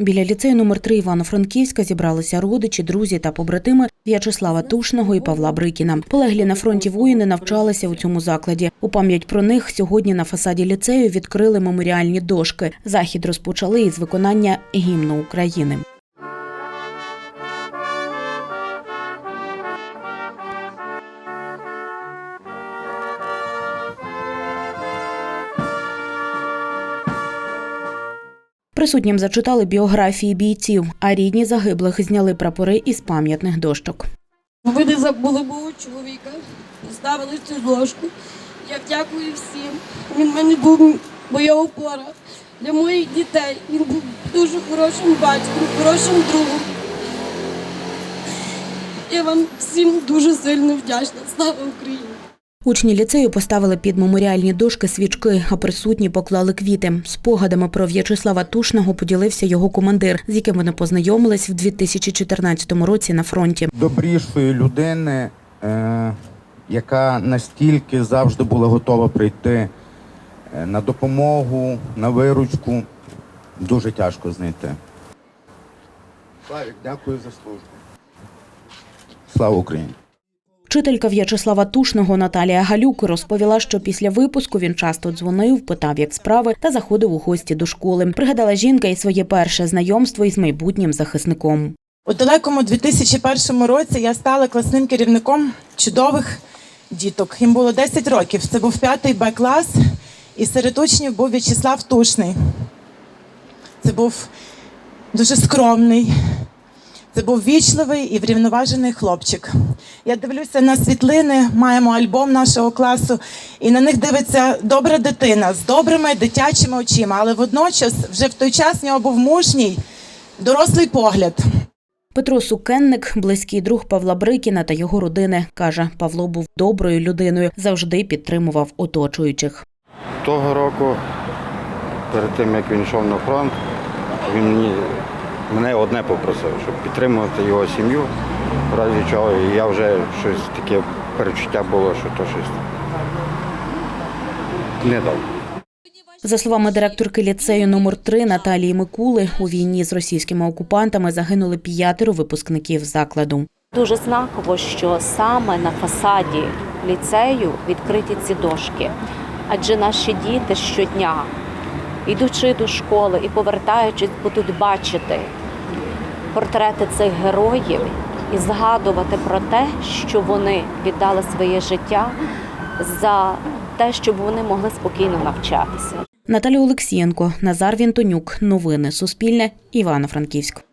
Біля ліцею номер 3 Івано-Франківська зібралися родичі, друзі та побратими В'ячеслава Тушного і Павла Брикіна. Полеглі на фронті воїни навчалися у цьому закладі. У пам'ять про них сьогодні на фасаді ліцею відкрили меморіальні дошки. Захід розпочали із виконання гімну України. Присутнім зачитали біографії бійців, а рідні загиблих зняли прапори із пам'ятних дощок. Ви не забули мого чоловіка, поставили цю дошку. Я дякую всім. Він в мене був моя опора для моїх дітей. Він був дуже хорошим батьком, хорошим другом. Я вам всім дуже сильно вдячна. Слава Україні! Учні ліцею поставили під меморіальні дошки свічки, а присутні поклали квіти. Спогадами про В'ячеслава Тушного поділився його командир, з яким вони познайомились в 2014 році на фронті. добрішої людини, е, яка настільки завжди була готова прийти е, на допомогу, на виручку. Дуже тяжко знайти. Славік, дякую за службу. Слава Україні! Вчителька В'ячеслава Тушного Наталія Галюк розповіла, що після випуску він часто дзвонив, питав, як справи, та заходив у гості до школи. Пригадала жінка і своє перше знайомство із майбутнім захисником. У далекому 2001 році я стала класним керівником чудових діток. Їм було 10 років. Це був п'ятий Б клас, і серед учнів був В'ячеслав Тушний. Це був дуже скромний, це був вічливий і врівноважений хлопчик. Я дивлюся на світлини, маємо альбом нашого класу, і на них дивиться добра дитина з добрими дитячими очима, але водночас вже в той час в нього був мужній, дорослий погляд. Петро Сукенник, близький друг Павла Брикіна та його родини, каже, Павло був доброю людиною, завжди підтримував оточуючих. Того року, перед тим як він йшов на фронт, він мені, мене одне попросив, щоб підтримувати його сім'ю, в разі чого і я вже щось таке перечуття було, що то щось не дав. За словами директорки ліцею номер 3 Наталії Микули, у війні з російськими окупантами загинули п'ятеро випускників закладу. Дуже знаково, що саме на фасаді ліцею відкриті ці дошки, адже наші діти щодня, ідучи до школи і повертаючись, будуть бачити портрети цих героїв і згадувати про те, що вони віддали своє життя за те, щоб вони могли спокійно навчатися. Наталя Олексієнко, Назар Вінтонюк. Новини Суспільне. Івано-Франківськ.